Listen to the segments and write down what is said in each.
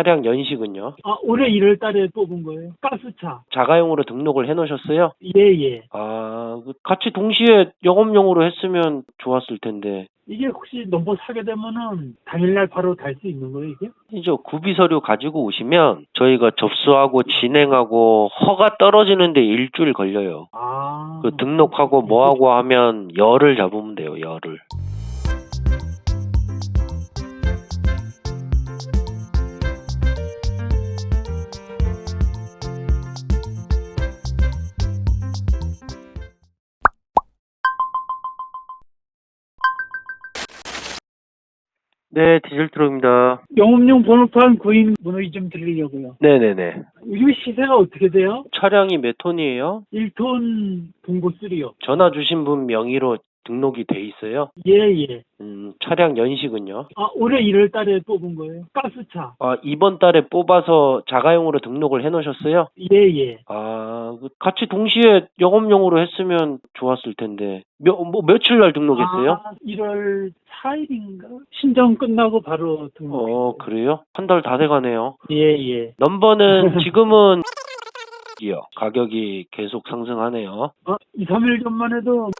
차량 연식은요? 아, 올해 1월 달에 뽑은 거예요. 가스차. 자가용으로 등록을 해 놓으셨어요? 예, 예. 아, 그 같이 동시에 영업용으로 했으면 좋았을 텐데. 이게 혹시 넘버 사게 되면은 당일날 바로 달 수 있는 거예요, 이게? 이제 구비 서류 가지고 오시면 저희가 접수하고 진행하고 허가 떨어지는데 일주일 걸려요. 아. 그 등록하고 뭐하고 하면 열을 잡으면 돼요, 열을. 네, 디젤 트럭입니다. 영업용 번호판 구인 번호 좀 드리려고요. 네네네. 요즘 시세가 어떻게 돼요? 차량이 몇 톤이에요? 1톤 동고 3요. 전화 주신 분 명의로 등록이 돼 있어요. 예, 예. 음, 차량 연식은요? 아, 올해 1월 달에 뽑은 거예요. 가스차. 아, 이번 달에 뽑아서 자가용으로 등록을 해 놓으셨어요? 예, 예. 아, 그 같이 동시에 영업용으로 했으면 좋았을 텐데. 며, 뭐, 며칠 날 등록했어요? 아, 1월 4일인가? 신청 끝나고 바로 등록. 어, 그래요? 한 달 다 돼 가네요. 예, 예. 넘버는 지금은 이요. 가격이 계속 상승하네요. 어, 2, 3일 전만 해도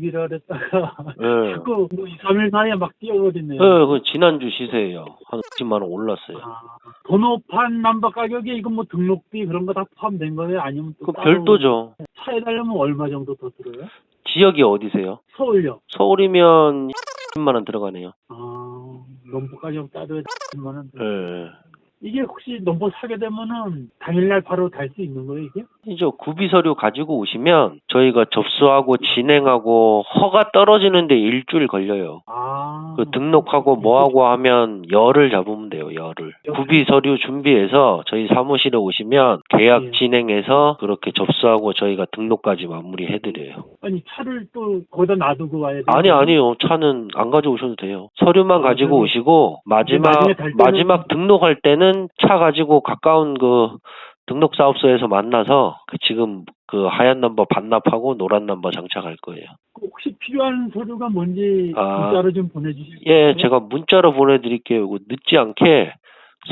이라 그랬다가 예. 자꾸 뭐 2, 3일 사이에 막 뛰어버리네요. 예, 그 지난주 시세예요. 한 10만 원 올랐어요. 아, 번호판 넘버 가격에 이거 뭐 등록비 그런 거 다 포함된 거예요? 아니면 또 그 따로 별도죠. 차에 달려면 얼마 정도 더 들어요? 지역이 어디세요? 서울역. 서울이면 10만 원 들어가네요. 아, 넘버 가격 따로 10만 원. 예. 이게 혹시 넘버 사게 되면은 당일날 바로 달 수 있는 거예요, 이게? 이제 구비 서류 가지고 오시면 저희가 접수하고 진행하고 허가 떨어지는데 일주일 걸려요. 아. 그 등록하고 뭐하고 하면 열을 잡으면 돼요, 열을. 구비 서류 준비해서 저희 사무실에 오시면 계약 예. 진행해서 그렇게 접수하고 저희가 등록까지 마무리 해드려요. 아니, 차를 또 거기다 놔두고 와야 돼요? 아니, 아니요. 차는 안 가져오셔도 돼요. 서류만 아, 가지고? 오시고 마지막, 마지막 등록할 때는 차 가지고 가까운 그 등록 사업소에서 만나서 그 지금 그 하얀 넘버 반납하고 노란 넘버 장착할 거예요. 그 혹시 필요한 서류가 뭔지 아. 문자로 좀 보내주실 수 예, 있어요? 제가 문자로 보내드릴게요. 이거 늦지 않게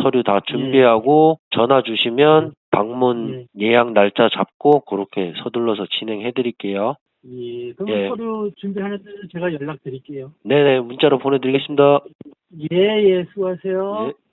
서류 다 준비하고 전화 주시면 방문 예약 날짜 잡고 그렇게 서둘러서 진행해 드릴게요. 예, 그럼 예. 서류 준비하는 데 제가 연락 드릴게요. 네네, 문자로 보내드리겠습니다. 예, 예, 수고하세요. 예.